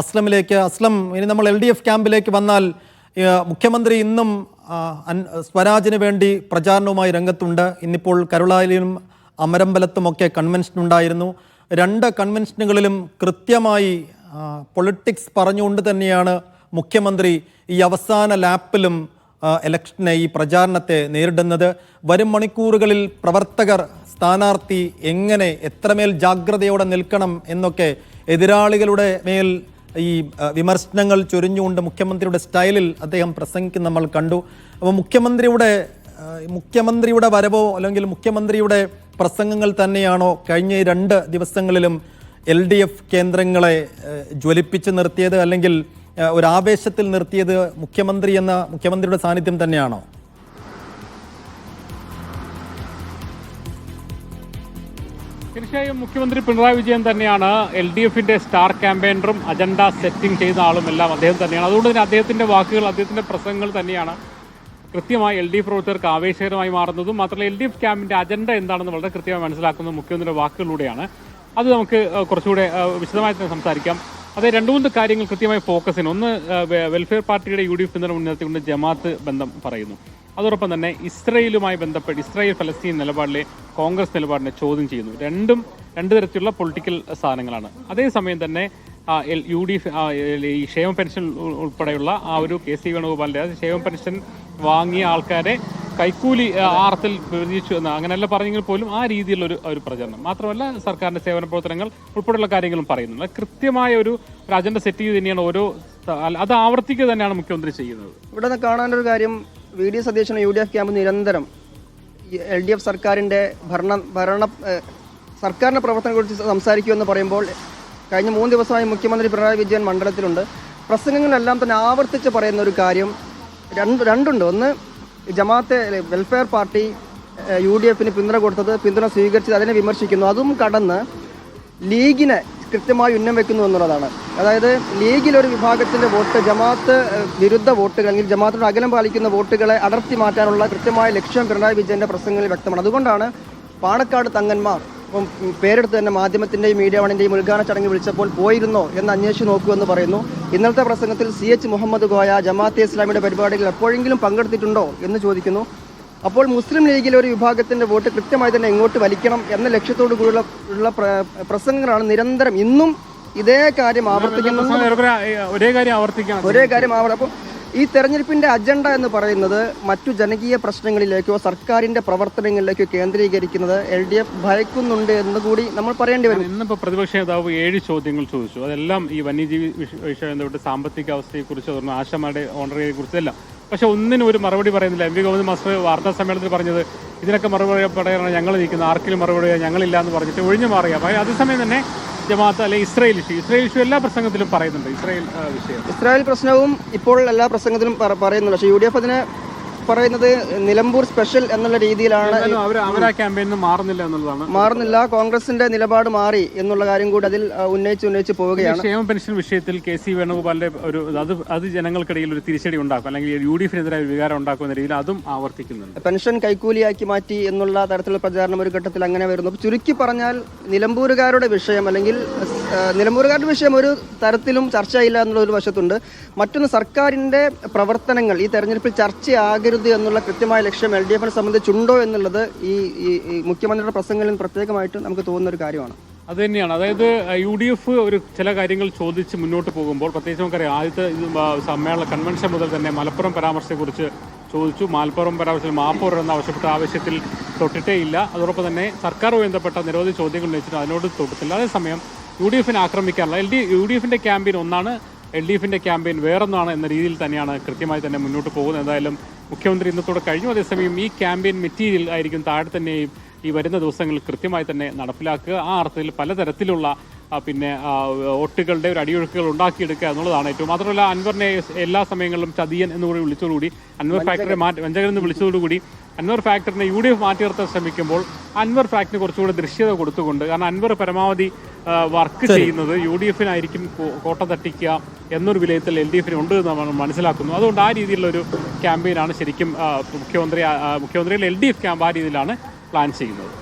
അസ്ലമിലേക്ക് അസ്ലം ഇനി നമ്മൾ L D F ക്യാമ്പിലേക്ക് വന്നാൽ മുഖ്യമന്ത്രി ഇന്നും സ്വരാജിന് വേണ്ടി പ്രചാരണവുമായി രംഗത്തുണ്ട്. ഇന്നിപ്പോൾ കരുളായിലും അമരമ്പലത്തുമൊക്കെ കൺവെൻഷൻ ഉണ്ടായിരുന്നു. രണ്ട് കൺവെൻഷനുകളിലും കൃത്യമായി പൊളിറ്റിക്സ് പറഞ്ഞുകൊണ്ട് തന്നെയാണ് മുഖ്യമന്ത്രി ഈ അവസാന ലാപ്പിലും ഇലക്ഷനെ ഈ പ്രചാരണത്തെ നേരിടുന്നത്. വരും മണിക്കൂറുകളിൽ പ്രവർത്തകർ സ്ഥാനാർത്ഥി എങ്ങനെ എത്രമേൽ ജാഗ്രതയോടെ നിൽക്കണം എന്നൊക്കെ എതിരാളികളുടെ മേൽ ഈ വിമർശനങ്ങൾ ചൊരിഞ്ഞുകൊണ്ട് മുഖ്യമന്ത്രിയുടെ സ്റ്റൈലിൽ അദ്ദേഹം പ്രസംഗിക്കുന്ന നമ്മൾ കണ്ടു. അപ്പോൾ മുഖ്യമന്ത്രിയുടെ മുഖ്യമന്ത്രിയുടെ വരവോ അല്ലെങ്കിൽ മുഖ്യമന്ത്രിയുടെ പ്രസംഗങ്ങൾ തന്നെയാണോ കഴിഞ്ഞ രണ്ട് ദിവസങ്ങളിലും എൽ ഡി എഫ് കേന്ദ്രങ്ങളെ ജ്വലിപ്പിച്ച് നിർത്തിയത് അല്ലെങ്കിൽ ഒരു ആവേശത്തിൽ നിർത്തിയത് മുഖ്യമന്ത്രി എന്ന മുഖ്യമന്ത്രിയുടെ സാന്നിധ്യം തന്നെയാണോ? തീർച്ചയായും മുഖ്യമന്ത്രി പിണറായി വിജയൻ തന്നെയാണ് എൽ ഡി എഫിന്റെ സ്റ്റാർ ക്യാമ്പയിനറും അജണ്ട സെറ്റിംഗ് ചെയ്യുന്ന ആളും എല്ലാം അദ്ദേഹം തന്നെയാണ്. അതുകൊണ്ട് തന്നെ അദ്ദേഹത്തിന്റെ വാക്കുകൾ അദ്ദേഹത്തിന്റെ പ്രസംഗങ്ങൾ തന്നെയാണ് കൃത്യമായി എൽ ഡി എഫ് പ്രവർത്തകർക്ക് ആവേശകരമായി മാറുന്നതും മാത്രമല്ല എൽ ഡി എഫ് ക്യാമ്പിന്റെ അജണ്ട എന്താണെന്ന് വളരെ കൃത്യമായി മനസ്സിലാക്കുന്നത് മുഖ്യമന്ത്രിയുടെ വാക്കുകളിലൂടെയാണ്. അത് നമുക്ക് കുറച്ചുകൂടെ വിശദമായി തന്നെ സംസാരിക്കാം. അതെ രണ്ടു മൂന്ന് കാര്യങ്ങൾ കൃത്യമായി ഫോക്കസ് ചെയ്യുന്നു. ഒന്ന് വെൽഫെയർ പാർട്ടിയുടെ യു ഡി എഫ് പിന്തുണ മുൻനിർത്തിക്കൊണ്ട് ജമാഅത്ത് ബന്ധം പറയുന്നു. അതോടൊപ്പം തന്നെ ഇസ്രയേലുമായി ബന്ധപ്പെട്ട് ഇസ്രായേൽ ഫലസ്തീൻ നിലപാടിലെ കോൺഗ്രസ് നിലപാടിനെ ചോദ്യം ചെയ്യുന്നു. രണ്ടും രണ്ട് തരത്തിലുള്ള പൊളിറ്റിക്കൽ സാധനങ്ങളാണ്. അതേസമയം തന്നെ യു ഡി ഈ ക്ഷേമ പെൻഷൻ ഉൾപ്പെടെയുള്ള ആ ഒരു കെ സി വേണുഗോപാലിന്റെ ക്ഷേമ പെൻഷൻ വാങ്ങിയ ആൾക്കാരെ കൈക്കൂലി ആർത്തിൽ പ്രതീക്ഷിച്ചു എന്ന് അങ്ങനെയല്ല പറഞ്ഞെങ്കിൽ പോലും ആ രീതിയിലുള്ള ഒരു ഒരു പ്രചരണം. മാത്രമല്ല സർക്കാരിന്റെ സേവന പ്രവർത്തനങ്ങൾ ഉൾപ്പെടെയുള്ള കാര്യങ്ങളും പറയുന്നുണ്ട്. കൃത്യമായ ഒരു ഒരു അജണ്ട സെറ്റ് ചെയ്ത് തന്നെയാണ് ഓരോ അത് ആവർത്തിക്കുക തന്നെയാണ് മുഖ്യമന്ത്രി ചെയ്യുന്നത്. ഇവിടെ നിന്ന് കാണാനൊരു കാര്യം വി ഡി സതീശനും യു ഡി എഫ് ക്യാമ്പ് നിരന്തരം എൽ ഡി എഫ് സർക്കാരിന്റെ ഭരണ ഭരണ സർക്കാരിന്റെ പ്രവർത്തനത്തെക്കുറിച്ച് സംസാരിക്കുമെന്ന് പറയുമ്പോൾ കഴിഞ്ഞ മൂന്ന് ദിവസമായി മുഖ്യമന്ത്രി പിണറായി വിജയൻ മണ്ഡലത്തിലുണ്ട്. പ്രസംഗങ്ങളെല്ലാം തന്നെ ആവർത്തിച്ച് പറയുന്ന ഒരു കാര്യം രണ്ട് രണ്ടുണ്ട്. ഒന്ന് Jamaat welfare party U D എഫിന് പിന്തുണ കൊടുത്തത് പിന്തുണ സ്വീകരിച്ചത് അതിനെ വിമർശിക്കുന്നു. അതും കടന്ന് ലീഗിനെ കൃത്യമായി ഉന്നം വെക്കുന്നു എന്നുള്ളതാണ്. അതായത് ലീഗിൽ ഒരു വിഭാഗത്തിന്റെ വോട്ട് ജമാഅത്ത് വിരുദ്ധ വോട്ടുകൾ അല്ലെങ്കിൽ ജമാഅത്തിനോട് അകലം പാലിക്കുന്ന വോട്ടുകളെ അടർത്തി മാറ്റാനുള്ള കൃത്യമായ ലക്ഷ്യം പിണറായി വിജയന്റെ പ്രസംഗങ്ങളിൽ വ്യക്തമാണ്. അതുകൊണ്ടാണ് പാണക്കാട് തങ്ങന്മാർ ഇപ്പം പേരെടുത്ത് തന്നെ മാധ്യമത്തിന്റെയും മീഡിയ വണിന്റെയും ഉദ്ഘാടന ചടങ്ങ് വിളിച്ചപ്പോൾ പോയിരുന്നോ എന്ന് അന്വേഷിച്ച് നോക്കൂ എന്ന് പറയുന്നു. ഇന്നത്തെ പ്രസംഗത്തിൽ സി എച്ച് മുഹമ്മദ് ഗോയ ജമാഅത്തെ ഇസ്ലാമിയുടെ പരിപാടിയിൽ എപ്പോഴെങ്കിലും പങ്കെടുത്തിട്ടുണ്ടോ എന്ന് ചോദിക്കുന്നു. അപ്പോൾ മുസ്ലിം ലീഗിലെ ഒരു വിഭാഗത്തിന്റെ വോട്ട് കൃത്യമായി തന്നെ ഇങ്ങോട്ട് വലിക്കണം എന്ന ലക്ഷ്യത്തോടു കൂടിയുള്ള ഉള്ള പ്രസംഗങ്ങളാണ് നിരന്തരം ഇന്നും ഇതേ കാര്യം ആവർത്തിക്കുന്നു ഒരേ കാര്യം ആവർത്തിക്കാം ഒരേ കാര്യം ആവർത്തി അപ്പോൾ ഈ തെരഞ്ഞെടുപ്പിന്റെ അജണ്ട എന്ന് പറയുന്നത് മറ്റു ജനകീയ പ്രശ്നങ്ങളിലേക്കോ സർക്കാരിന്റെ പ്രവർത്തനങ്ങളിലേക്കോ കേന്ദ്രീകരിക്കുന്നത് എൽ ഡി എഫ് ഭയക്കുന്നുണ്ട് എന്ന് കൂടി നമ്മൾ പറയേണ്ടി വരും. ഇന്നിപ്പോ പ്രതിപക്ഷ നേതാവ് ഏഴ് ചോദ്യങ്ങൾ ചോദിച്ചു. അതെല്ലാം ഈ വന്യജീവി വിഷ- വിഷയം സാമ്പത്തിക അവസ്ഥയെക്കുറിച്ച് അതുപോലെ ആശമാരുടെ ഓണറിയെ കുറിച്ചെല്ലാം പക്ഷെ ഒന്നിനും ഒരു മറുപടി പറയുന്നില്ല. എം വി ഗോവിന്ദ് മാസ്റ്റർ വാർത്താ സമ്മേളനത്തിൽ പറഞ്ഞത് ഇതിനൊക്കെ മറുപടി പറയാനാണ് ഞങ്ങൾ നിൽക്കുന്നത് ആർക്കിലും മറുപടി ഞങ്ങളില്ല എന്ന് പറഞ്ഞിട്ട് ഒഴിഞ്ഞു മാറിയ അപ്പോൾ അതേസമയം തന്നെ ജമാഅത്ത് അല്ലെ ഇസ്രായേൽ ഇഷ്യൂ ഇസ്രായേൽ ഇഷ്യൂ എല്ലാ പ്രസംഗത്തിലും പറയുന്നുണ്ട് ഇസ്രായേൽ വിഷയം. ഇസ്രായേൽ പ്രശ്നവും ഇപ്പോൾ എല്ലാ പ്രസംഗത്തിലും പറയുന്നുണ്ട്. പക്ഷേ യു ഡി എഫ് അതിനെ പറയുന്നത് നിലമ്പൂർ സ്പെഷ്യൽ എന്നുള്ള രീതിയിലാണ് ആ മാറുന്നില്ല എന്നുള്ളതാണ്. മാറുന്നില്ല കോൺഗ്രസിന്റെ നിലപാട് മാറി എന്നുള്ള കാര്യം കൂടി അതിൽ ഉന്നയിച്ച് ഉന്നയിച്ച് പോവുകയാണ്. ക്ഷേമ പെൻഷൻ വിഷയത്തിൽ കെ സി വേണുഗോപാലിന്റെ ഒരു അത് അത് ജനങ്ങൾക്കിടയിൽ ഒരു തിരിച്ചടി ഉണ്ടാക്കും അല്ലെങ്കിൽ യു ഡി എഫിനെതിരായ ഒരു വികാരം ഉണ്ടാക്കുന്ന രീതിയിൽ അതും ആവർത്തിക്കുന്നുണ്ട്. പെൻഷൻ കൈക്കൂലിയാക്കി മാറ്റി എന്നുള്ള തരത്തിലുള്ള പ്രചാരണം ഒരു ഘട്ടത്തിൽ അങ്ങനെ വരുന്നു. ചുരുക്കി പറഞ്ഞാൽ നിലമ്പൂരുകാരുടെ വിഷയം അല്ലെങ്കിൽ നിലമ്പൂരുകാരുടെ വിഷയം ഒരു തരത്തിലും ചർച്ചയില്ല എന്നുള്ള ഒരു വശത്തുണ്ട്. മറ്റൊന്ന് സർക്കാരിന്റെ പ്രവർത്തനങ്ങൾ. ഈ തെരഞ്ഞെടുപ്പിൽ ചർച്ചയാകരുത് എന്നുള്ള കൃത്യമായ ലക്ഷ്യം എൽ ഡി എഫിനെ സംബന്ധിച്ചുണ്ടോ എന്നുള്ളത് ഈ മുഖ്യമന്ത്രിയുടെ പ്രസംഗങ്ങളിൽ പ്രത്യേകമായിട്ട് നമുക്ക് തോന്നുന്ന ഒരു കാര്യമാണ്. അത് തന്നെയാണ്. അതായത് യു ഡി എഫ് ഒരു ചില കാര്യങ്ങൾ ചോദിച്ച് മുന്നോട്ട് പോകുമ്പോൾ പ്രത്യേകിച്ച് നമുക്കറിയാം ആദ്യത്തെ ഇത് സമ്മേളന കൺവെൻഷൻ മുതൽ തന്നെ മലപ്പുറം പരാമർശത്തെക്കുറിച്ച് ചോദിച്ചു. മലപ്പുറം പരാമർശത്തിൽ മാപ്പ് എന്ന് ആവശ്യപ്പെട്ട ആവശ്യത്തിൽ തൊട്ടിട്ടേ ഇല്ല അതോടൊപ്പം തന്നെ സർക്കാർ ബന്ധപ്പെട്ട നിരവധി ചോദ്യങ്ങൾ ഉന്നയിച്ചിട്ട് അതിനോട് തൊട്ടിട്ടില്ല അതേസമയം യു ഡി എഫിനെ ആക്രമിക്കാനുള്ള എൽ ഡി യു ഡി എഫിന്റെ ക്യാമ്പയിൻ ഒന്നാണ് എൽ ഡി എഫിന്റെ ക്യാമ്പയിൻ വേറൊന്നാണ് എന്ന രീതിയിൽ തന്നെയാണ് കൃത്യമായി തന്നെ മുന്നോട്ട് പോകുന്നത്. എന്തായാലും മുഖ്യമന്ത്രി ഇന്നത്തോടെ കഴിഞ്ഞു. അതേസമയം ഈ ക്യാമ്പയിൻ മെറ്റീരിയൽ ആയിരിക്കും താഴെ തന്നെയും ഈ വരുന്ന ദിവസങ്ങളിൽ കൃത്യമായി തന്നെ നടപ്പിലാക്കുക. ആ അർത്ഥത്തിൽ പലതരത്തിലുള്ള പിന്നെ ഒട്ടുകളുടെ വോട്ടുകളുടെ ഒരു അടിയൊഴുക്കുകൾ ഉണ്ടാക്കിയെടുക്കുക എന്നുള്ളതാണ് ഏറ്റവും. മാത്രമല്ല അൻവറിനെ എല്ലാ സമയങ്ങളിലും ചതിയൻ എന്നുകൂടി വിളിച്ചതോടുകൂടി അൻവർ ഫാക്ടറി മാറ്റി വഞ്ചകൻ എന്ന് വിളിച്ചതോടുകൂടി അൻവർ ഫാക്ടറിനെ യു ഡി എഫ് മാറ്റി നിർത്താൻ ശ്രമിക്കുമ്പോൾ അൻവർ ഫാക്ടറിന് കുറച്ചുകൂടെ ദൃശ്യത കൊടുത്തുകൊണ്ട് കാരണം അൻവർ പരമാവധി വർക്ക് ചെയ്യുന്നത് യു ഡി എഫിനായിരിക്കും കോട്ട തട്ടിക്കുക എന്നൊരു വിലയിരുത്തൽ എൽ ഡി എഫിന് ഉണ്ട് എന്ന് നമ്മൾ മനസ്സിലാക്കുന്നു. അതുകൊണ്ട് ആ രീതിയിലുള്ള ഒരു ക്യാമ്പയിനാണ് ശരിക്കും മുഖ്യമന്ത്രി മുഖ്യമന്ത്രിയിൽ എൽ ഡി എഫ് ക്യാമ്പ് ആ രീതിയിലാണ് പ്ലാൻ ചെയ്യുന്നത്.